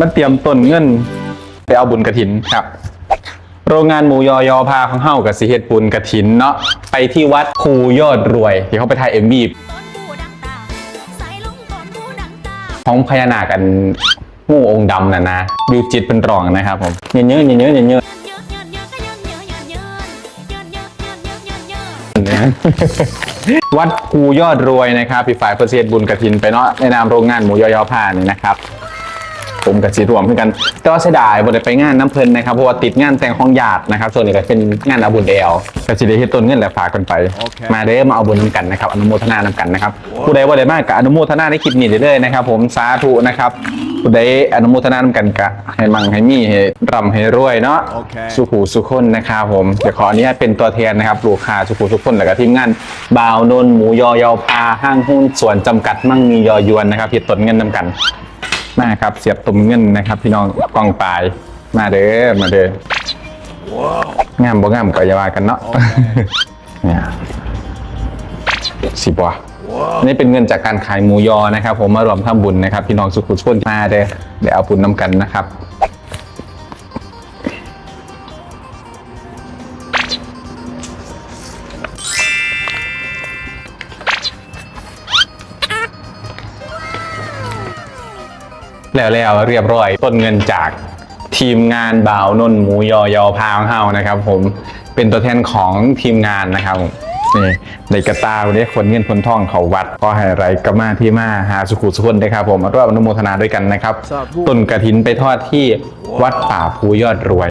มาเตรียมต้นเงิน ไปเอาบุญกระถินครับ โรงงานหมูยอยอพาของเฮ้ากับสิเฮ็ดบุญกระถินเนาะไปที่วัดคูยอดรวยที่เขาไปถ่ายเอ็มวีของพญานาคกันงูองค์ดำน่ะนะดูจิตเป็นรองนะครับผมเยอะเยอะเยอะเยอะเยอะวัดกูยอดรวยนะครับพี่ฝ่ายเพื่อเสียบุญกระถินไปเนาะในนามโรงงานหมูยอยอผ่านนะครับ ผมกับสีรวมเพื่อนกัน แต่ว่าเสียดายบ่ได้ไปงานน้ำเพลินนะครับ เพราะว่าติดงานแต่งของญาตินะครับ ส่วนนี้ก็เป็นงานเอาบุญเอลก็สิได้เฮ็ดต้นเงินและฝากกันไป มาเด้อมาเอาบุญนำกันนะครับ อนุโมทนานำกันนะครับ ผู้ใดว่าได้มากกับอนุโมทนาในคลิปนี้เรื่อยๆนะครับ ผมสาธุนะครับผู้ใดอนุโมทนานำกันกะให้มั่งให้มีให้ร่ำให้รวยเนาะโอเคสุขูสุขคนนะครับผมเดี๋ยวขออนุญาตเป็นตัวแทนนะครับลูกค้าสุขูสุขคนแล้วก็ทีมงานบ่าวนนท์หมูยอยอพาห้างหุ้นส่วนจำกัดมั่งมียอยวนนะครับเพียรตนเงินนำกัน มาครับเสียบตุ่มเงินนะครับ พี่น้องกองปลายมาเด้อมาเด้องามบ่งามก็อย่าว่ากันเนาะเนี่ยสิบว่ะนี่เป็นเงินจากการขายหมูยอนะครับ ผมมารวมทำบุญนะครับ พี่น้องสุขุมสุขคนมาเด้อเดี๋ยวเอาบุญน้ำกันนะครับ แล้วแล้วเรียบร้อยต้นเงินจากทีมงานบ่าวนนท์หมูยอยอพาวเฮานะครับ ผมเป็นตัวแทนของทีมงานนะครับผมนี่ในกระตาวันนี้คนเงินคนทองเขาวัดก็ให้ไรก็มาที่มาหาสุขุสุขนนะครับผมมาร่วมอนุโมทนาด้วยกันนะครับต้นกระถินไปทอดที่วัดป่าภูยอดรวย